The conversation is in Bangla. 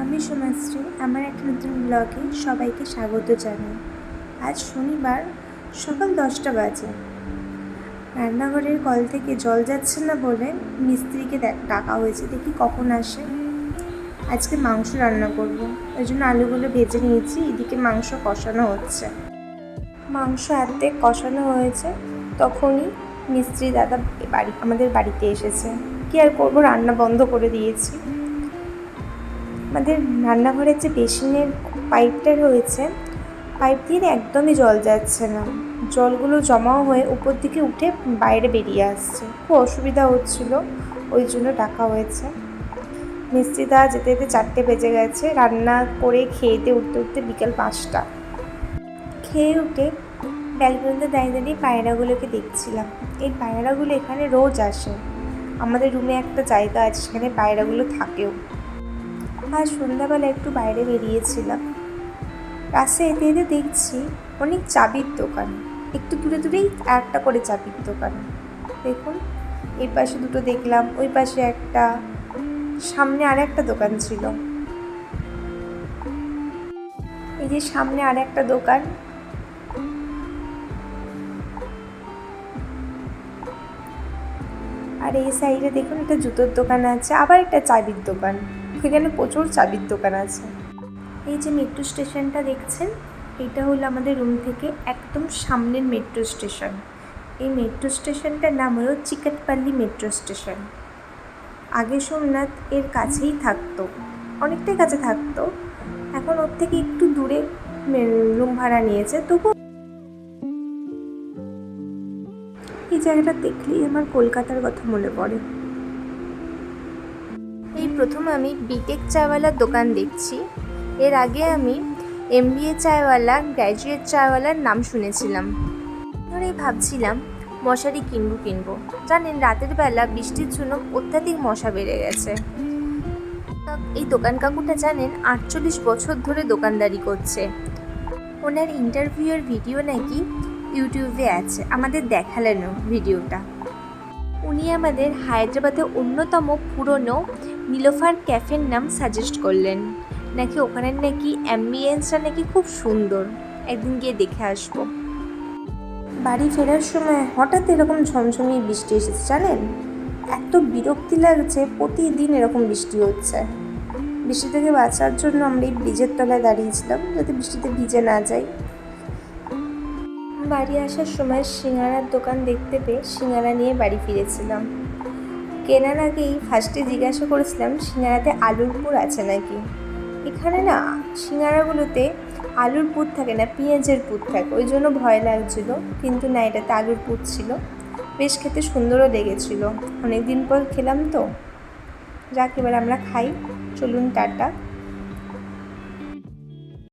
আমি সোমাশ্রী আমার একটা নতুন ব্লগে সবাইকে স্বাগত জানাই। আজ শনিবার, সকাল দশটা বাজে। রান্নাঘরের কল থেকে জল যাচ্ছে না বলে মিস্ত্রিকে ডাকা হয়েছে, দেখি কখন আসে। আজকে মাংস রান্না করব, ওই জন্য আলুগুলো ভেজে নিয়েছি, এদিকে মাংস কষানো হচ্ছে। মাংস অর্ধেক কষানো হয়েছে, তখনই মিস্ত্রি দাদা বাড়ি, আমাদের বাড়িতে এসেছে। কি আর করব, রান্না বন্ধ করে দিয়েছি। আমাদের রান্নাঘরের যে বেসিনের পাইপটা রয়েছে, পাইপ দিয়ে একদমই জল যাচ্ছে না। জলগুলো জমাও হয়ে উপর দিকে উঠে বাইরে বেরিয়ে আসছে। খুব অসুবিধা হচ্ছিল, ওই জন্য ডাকা হয়েছে। মিস্ত্রিদা যেতে যেতে চারটে বেজে গেছে, রান্না করে খেয়েতে উঠতে উঠতে বিকেল পাঁচটা। খেয়ে উঠে ব্যালকনিতে দাঁড়িয়ে দাঁড়িয়ে পায়রাগুলোকে দেখছিলাম। এই পায়রাগুলো এখানে রোজ আসে। আমাদের রুমে একটা জায়গা আছে, সেখানে পায়রাগুলো থাকেও। আজ সন্ধ্যাবেলা একটু বাইরে বেরিয়েছিলাম। রাস্তায় এতে এতে দেখছি অনেক চাবির দোকান। একটু দূরে দূরেই একটা করে চাবির দোকান। দেখুন, এই পাশে দুটো দেখলাম, ওই পাশে একটা, সামনে আর একটা দোকান ছিল। এই যে সামনে আর একটা দোকান। আর এই সাইডে দেখুন, একটা জুতোর দোকান আছে, আবার একটা চাবির দোকান। এখানে প্রচুর চাবির দোকান আছে। এই যে মেট্রো স্টেশনটা দেখছেন, এটা হলো আমাদের রুম থেকে একদম সামনের মেট্রো স্টেশন এই মেট্রো স্টেশনটার নাম হলো চিকাটপাল্লি মেট্রো স্টেশন আগে সোমনাথ এর কাছেই থাকতো, অনেকটাই কাছে থাকতো। এখন ওর থেকে একটু দূরে রুম ভাড়া নিয়েছে, তবু এই জায়গাটা দেখলেই আমার কলকাতার কথা মনে পড়ে। প্রথম আমি বিটেক চাওয়ালার দোকান দেখছি। এর আগে আমি এম এমবিএ চায়ওয়ালা গ্র্যাজুয়েট চায়ওয়ালার নাম শুনেছিলাম। ধরেই ভাবছিলাম, মশারি কিনবো কিনবো। জানেন, রাতের বেলা বৃষ্টির জন্য অত্যাধিক মশা বেড়ে গেছে। এই দোকান কাকুটা জানেন, আটচল্লিশ বছর ধরে দোকানদারি করছে। ওনার ইন্টারভিউয়ের ভিডিও নাকি ইউটিউবে আছে। আমাদের দেখালেন ভিডিওটা উনি আমাদের হায়দ্রাবাদের অন্যতম পুরনো নীলোফার ক্যাফের নাম সাজেস্ট করলেন। নাকি ওখানের নাকি অ্যাম্বিয়েন্সটা নাকি খুব সুন্দর। একদিন গিয়ে দেখে আসব। বাড়ি ফেরার সময় হঠাৎ এরকম ঝমঝমিয়ে বৃষ্টি এসেছে, জানেন? এত বিরক্তি লাগছে, প্রতিদিন এরকম বৃষ্টি হচ্ছে। বৃষ্টি থেকে বাঁচার জন্য আমরা এই ব্রিজের তলায় দাঁড়িয়েছিলাম, যাতে বৃষ্টিতে ভিজে না যাই। বাড়ি আসার সময় সিঙ্গারার দোকান দেখতে পেয়ে সিঙ্গারা নিয়ে বাড়ি ফিরেছিলাম। কেনার আগেই ফার্স্টে জিজ্ঞাসা করেছিলাম, সিঙ্গারাতে আলুর পুর আছে নাকি? এখানে না, সিঙ্গারাগুলোতে আলুর পুর থাকে না, পেঁয়াজের পুর থাকে। ওই জন্য ভয় লাগছিল, কিন্তু না, এটাতে আলুর পুর ছিল। বেশ খেতে সুন্দরও লেগেছিল। অনেক দিন পর খেলাম তো। যাক, এবার আমরা খাই। চলুন, টাটা।